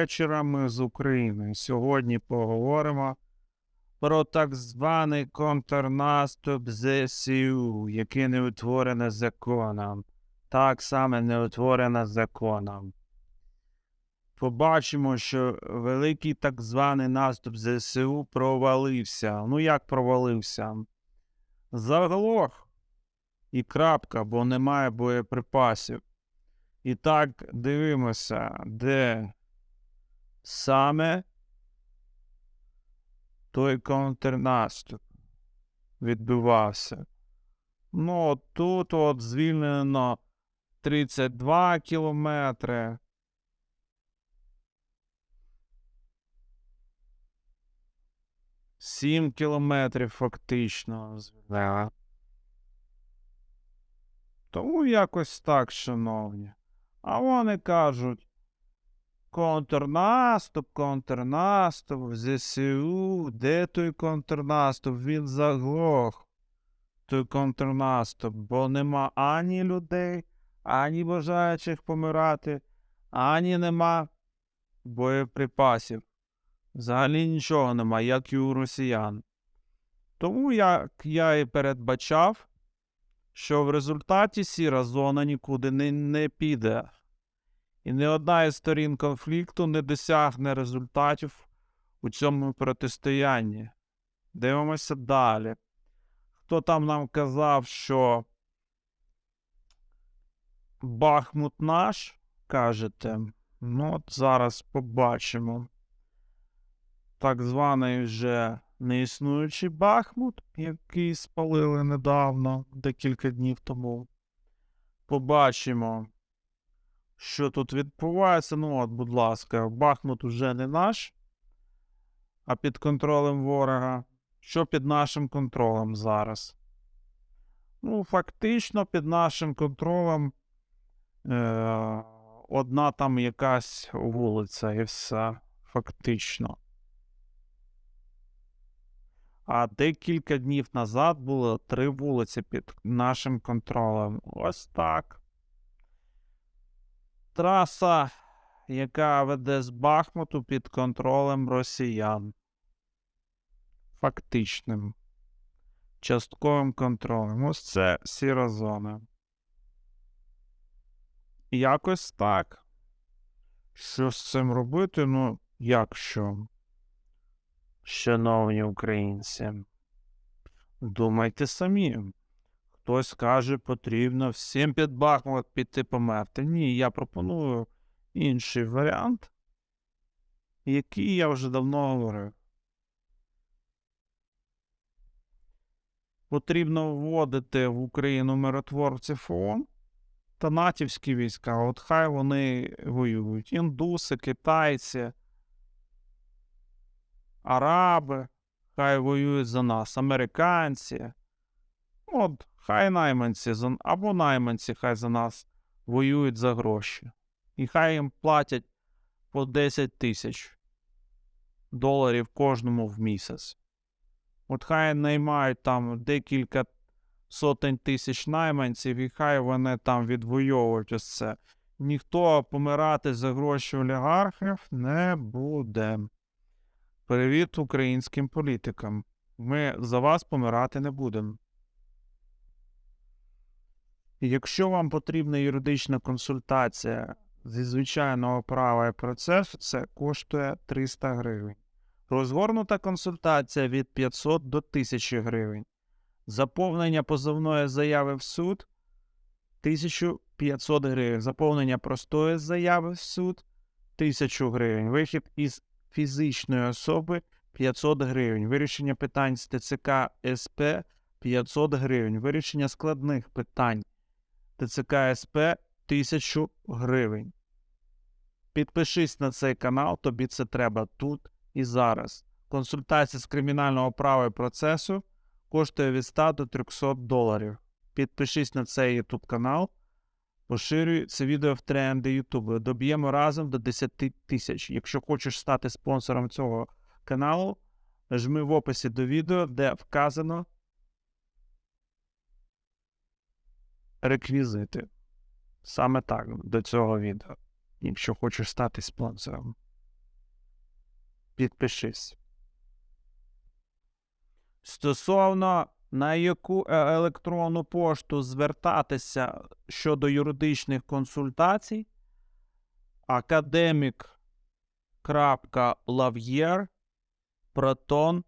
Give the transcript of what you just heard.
вечора ми з України. Сьогодні поговоримо про так званий контрнаступ ЗСУ, який не утворений законом. Так саме не утворено законом. Побачимо, що великий так званий наступ ЗСУ провалився. Ну як провалився? Заглох і крапка, бо немає боєприпасів. І так дивимося, де саме той контрнаступ відбувався. Ну, тут от звільнено 32 кілометри. Сім кілометрів фактично звільнено. Тому якось так, шановні. А вони кажуть: контрнаступ, контрнаступ, ЗСУ, де той контрнаступ? Він заглох. Той контрнаступ, бо нема ані людей, ані бажаючих помирати, ані нема боєприпасів. Взагалі нічого нема, як і у росіян. Тому як я і передбачав, що в результаті сіра зона нікуди не, не піде, і ні одна із сторін конфлікту не досягне результатів у цьому протистоянні. Дивимося далі. Хто там нам казав, що Бахмут наш, кажете? Ну, от зараз побачимо. Так званий вже неіснуючий Бахмут, який спалили недавно, декілька днів тому. Побачимо, що тут відбувається. Ну, от, будь ласка, Бахмут уже не наш, а під контролем ворога. Що під нашим контролем зараз? Ну, фактично, під нашим контролем е- одна там якась вулиця і все. Фактично. А декілька днів назад було три вулиці під нашим контролем. Ось так. Траса, яка веде з Бахмуту під контролем росіян. Фактичним. Частковим контролем. Ось це сіра зона. Якось так. Що з цим робити? Ну, як що? Шановні українці, думайте самі. Хтось каже, потрібно всім під Бахмут піти померти. Ні, я пропоную інший варіант, який я вже давно говорив. Потрібно вводити в Україну миротворців ООН та натівські війська. От хай вони воюють. Індуси, китайці араби, хай воюють за нас, американці. От, хай найманці або найманці хай за нас воюють за гроші. І хай їм платять по 10 тисяч доларів кожному в місяць. От хай наймають там декілька сотень тисяч найманців, і хай вони там відвоюють ось це. Ніхто помирати за гроші олігархів не буде. Привіт українським політикам. Ми за вас помирати не будемо. Якщо вам потрібна юридична консультація зі звичайного права і процесу, це коштує 300 гривень. Розгорнута консультація від 500 до 1000 гривень. Заповнення позовної заяви в суд 1500 гривень. Заповнення простої заяви в суд 1000 гривень. Вихід із фізичної особи 500 гривень. Вирішення питань з ТЦК СП 500 гривень. Вирішення складних питань ТЦК СП 1000 гривень. Підпишись на цей канал, тобі це треба тут і зараз. Консультація з кримінального права і процесу коштує від 100 до 300 доларів. Підпишись на цей YouTube канал. Поширюй це відео в тренди YouTube. Доб'ємо разом до 10 тисяч. Якщо хочеш стати спонсором цього каналу, жми в описі до відео, де вказано реквізити. Саме так до цього відео. Якщо хочеш стати спонсором. підпишись. Стосовно на яку е- електронну пошту звертатися щодо юридичних консультацій, proton.me